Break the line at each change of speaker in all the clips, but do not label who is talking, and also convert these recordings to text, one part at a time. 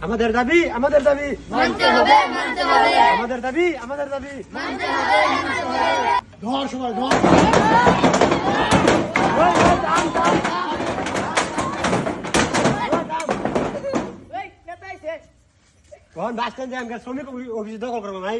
আমাদের দাবি আমাদের দাবি।
মানতে হবে মানতে হবে।
আমাদের দাবি আমাদের দাবি।
মানতে হবে মানতে হবে।
ধর সবাই ধর। তখন বাস স্ট্যান্ডে আমি শ্রমিক অফিস দখল করব ভাই?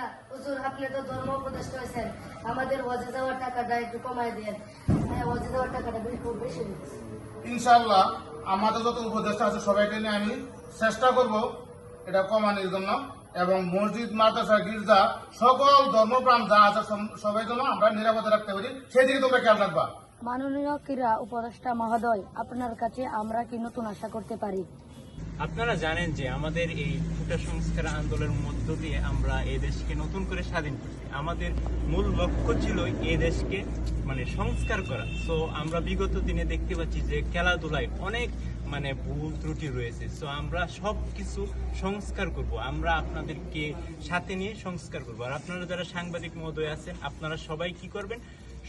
আলহামদুলিল্লাহ হুজুর আপনি তো ধর্ম উপদেষ্টা হয়েছেন। আমাদের ওয়াজে যাওয়ার টাকাটা একটু কমায় দেন। হ্যাঁ ওয়াজে যাওয়ার টাকাটা খুব বেশি
ইনশাল্লাহ আমাদের যত উপদেষ্টা আছে সবাইকে নিয়ে আমি চেষ্টা করব এটা কমানোর জন্য। এবং মসজিদ মাদ্রাসা গির্জা সকল ধর্মপ্রাণ যা আছে সবাই যেন আমরা নিরাপদে রাখতে পারি সেদিকে তোমরা খেয়াল রাখবা।
মাননীয় ক্রীড়া উপদেষ্টা মহোদয় আপনার কাছে আমরা কি নতুন আশা করতে পারি?
আপনারা জানেন যে আমাদের এই ফুটা সংস্কার আন্দোলনের মধ্য দিয়ে আমরা এই দেশকে নতুন করে স্বাধীন করছি। আমাদের মূল লক্ষ্য ছিল এই দেশকে মানে সংস্কার করা। সো আমরা বিগত দিনে দেখতে পাচ্ছি যে খেলাধুলায় অনেক মানে ভুল ত্রুটি রয়েছে। সো আমরা সব কিছু সংস্কার করব। আমরা আপনাদেরকে সাথে নিয়ে সংস্কার করব। আর আপনারা যারা সাংবাদিক মহোদয় আছেন, আপনারা সবাই কি করবেন?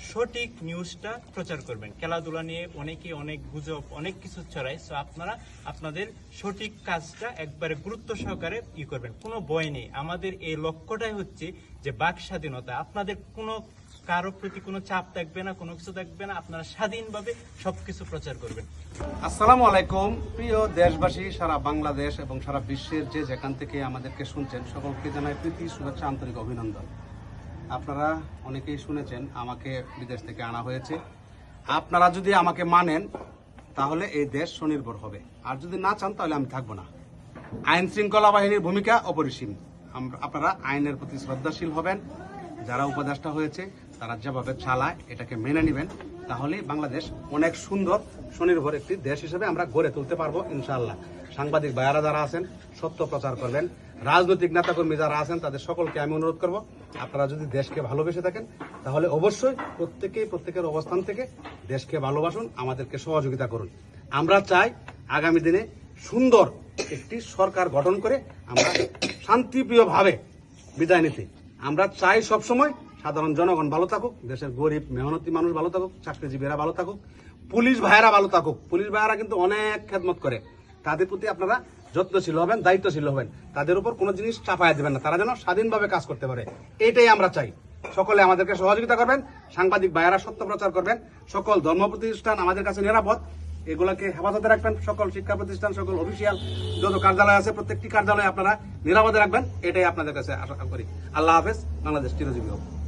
সঠিক নিউজটা প্রচার করবেন। খেলাধুলা নিয়ে অনেকে অনেক গুজব, অনেক কিছু ছড়ায় সো আপনারা আপনাদের সঠিক কাজটা একবারে গুরুত্ব সহকারে ই করবেন। কোনো ভয় নেই। আমাদের এই লক্ষ্যটাই হচ্ছে যে বাক স্বাধীনতা। আপনাদের কোনো কারও প্রতি কোনো চাপ থাকবে না, কোনো কিছু থাকবে না। আপনারা স্বাধীনভাবে সবকিছু প্রচার করবেন।
আসসালামু আলাইকুম। প্রিয় দেশবাসী, সারা বাংলাদেশ এবং সারা বিশ্বের যে যেখান থেকে আমাদেরকে শুনছেন, সকলকে জানাই প্রীতি, শুভেচ্ছা, আন্তরিক অভিনন্দন। আপনারা অনেকেই শুনেছেন, আমাকে বিদেশ থেকে আনা হয়েছে। আপনারা যদি আমাকে মানেন, তাহলে এই দেশ স্বনির্ভর হবে। আর যদি না চান, তাহলে আমি থাকব না। আইন শৃঙ্খলা বাহিনীর ভূমিকা অপরিসীম। আপনারা আইনের প্রতি শ্রদ্ধাশীল হবেন। যারা উপদেষ্টা হয়েছে, তারা যেভাবে চালায়, এটাকে মেনে নেবেন। তাহলে বাংলাদেশ অনেক সুন্দর, স্বনির্ভর একটি দেশ হিসেবে আমরা গড়ে তুলতে পারব, ইনশাআল্লাহ। সাংবাদিক ভাইয়ারা যারা আছেন, সত্য প্রচার করবেন। রাজনৈতিক নেতাকর্মী যারা আছেন, তাদের সকলকে আমি অনুরোধ করব, আপনারা যদি দেশকে ভালোবেসে থাকেন, তাহলে অবশ্যই প্রত্যেকেই প্রত্যেকের অবস্থান থেকে দেশকে ভালোবাসুন, আমাদেরকে সহযোগিতা করুন। আমরা চাই আগামী দিনে সুন্দর একটি সরকার গঠন করে আমরা শান্তিপ্রিয়ভাবে বিদায় নিতে। আমরা চাই সবসময় সাধারণ জনগণ ভালো থাকুক, দেশের গরিব, মেহনতি মানুষ ভালো থাকুক, চাকরিজীবীরা ভালো থাকুক, পুলিশ ভাইয়েরা ভালো থাকুক। পুলিশ ভাইয়েরা কিন্তু অনেক খেদমত করে। তাদের প্রতি আপনারা যত্নশীল হবেন, দায়িত্বশীল হবেন। তাদের উপর কোনো জিনিস চাপায় দেবেন না। তারা যেন স্বাধীনভাবে কাজ করতে পারে। এটাই আমরা চাই। সকলে আমাদেরকে সহযোগিতা করবেন, সাংবাদিক ভাইয়েরা সত্য প্রচার করবেন, সকল ধর্ম প্রতিষ্ঠান আমাদের কাছে নিরাপদ। এগুলাকে হেফাজতে রাখবেন, সকল শিক্ষা প্রতিষ্ঠান, সকল অফিসিয়াল যত কার্যালয় আছে, প্রত্যেকটি কার্যালয়ে আপনারা নিরাপদে রাখবেন, এটাই আপনাদের কাছে আশা করি। আল্লাহ হাফেজ, বাংলাদেশ চিরজীবী হোক।